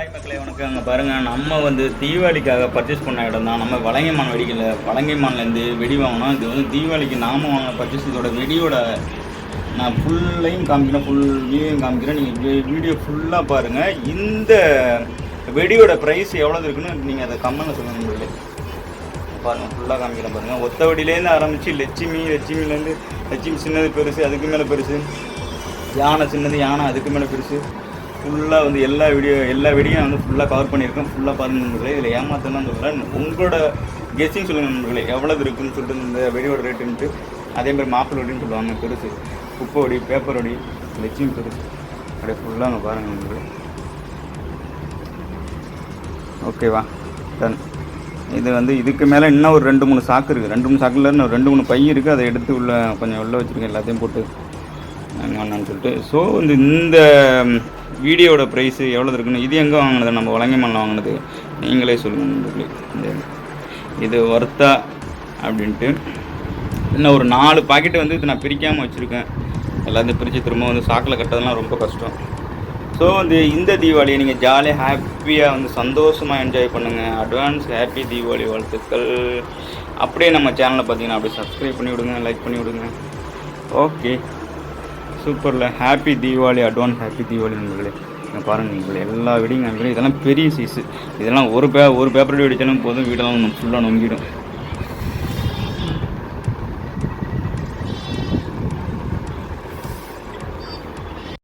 Hi மக்களே வணக்கம் அங்கே பாருங்கள் நம்ம வந்து தீபாவளிக்காக பர்ச்சேஸ் பண்ண இடம் தான். நம்ம வலங்கைமான் வெடிக்கல. வலங்கைமான்லேருந்து வெடி வாங்கினோம். இது வந்து தீபாவளிக்கு நாம வாங்க பர்ச்சேஸ் இதோட வெடியோட நான் ஃபுல்லையும் காமிக்கிறேன். ஃபுல் வியூவையும் காமிக்கிறேன். நீங்கள் வீடியோ ஃபுல்லாக பாருங்கள் இந்த வெடியோட ப்ரைஸ் எவ்வளோ இருக்குன்னு நீங்கள் அதை கம்மனில் சொல்லுங்கள் நண்பர்களே பாருங்கள் ஃபுல்லாக காமிக்கிறேன் பாருங்கள் ஒத்த வெடியிலேருந்து ஆரம்பித்து லட்சுமி லட்சுமிலேருந்து லட்சுமி சின்னது பெருசு அதுக்கு மேலே பெருசு. யானை சின்னது யானை அதுக்கு மேலே பெருசு. ஃபுல்லாக வந்து எல்லா வீடியோ எல்லா வீடியோ வந்து ஃபுல்லாக கவர் பண்ணியிருக்கேன். ஃபுல்லாக பாருங்கள் நண்பர்களே இதில் ஏமாத்தலாம் சொல்கிறேன் உங்களோட கெஸ்ஸிங் சொல்லுங்கள் நண்பர்களே எவ்வளவு இருக்குன்னு சொல்லிட்டு இந்த வெடியோட ரேட்டுன்ட்டு அதே மாதிரி மாப்பிள்ளை வெடின்னு சொல்லுவாங்க பெருசு. குப்பை வடி பேப்பர் வடி லட்சுமி பெருசு. அப்படியே ஃபுல்லாக அங்கே பாருங்கள் நண்பர்களே. ஓகேவா டன் இது வந்து இதுக்கு மேலே இன்னும் ஒரு ரெண்டு மூணு சாக்கு இருக்குது ரெண்டு மூணு சாக்கில் இன்னும் ரெண்டு மூணு பை இருக்குது அதை எடுத்து உள்ள கொஞ்சம் உள்ளே வச்சுருக்கேன் எல்லாத்தையும் போட்டு. என்னன்னு சொல்லிட்டு. ஸோ வந்து இந்த வீடியோட ப்ரைஸு எவ்வளோ இருக்குன்னு இது எங்கே வாங்கினது? நம்ம வழங்கமல்ல வாங்கினது. நீங்களே சொல்லுங்கள் நண்பர்களே. இந்த இது ஒர்த்தா அப்படின்ட்டு. இன்னும் ஒரு நாலு பாக்கெட்டு வந்து இது நான் பிரிக்காமல் வச்சுருக்கேன். எல்லாத்தையும் பிரித்து திரும்ப வந்து சாக்கில் கட்டுறதுலாம் ரொம்ப கஷ்டம். ஸோ வந்து இந்த தீபாவளியை நீங்கள் ஜாலியாக ஹாப்பியாக வந்து சந்தோஷமாக என்ஜாய் பண்ணுங்கள் அட்வான்ஸ் ஹாப்பி தீபாவளி வாழ்த்துக்கள். அப்படியே நம்ம சேனலை பார்த்தீங்கன்னா அப்படியே சப்ஸ்கிரைப் பண்ணி விடுங்க லைக் பண்ணி விடுங்க okay சூப்பரில். Happy Deepavali advance happy Deepavali நண்பர்களே இங்கே பாருங்கள் நீங்கள். எல்லா வீடியும் நண்பர்களே இதெல்லாம் பெரிய சைஸு இதெல்லாம் ஒரு பே ஒரு பேப்பர் வெடிச்சாலும் போதும் வீடெல்லாம் ஃபுல்லாக நொங்கிடும்.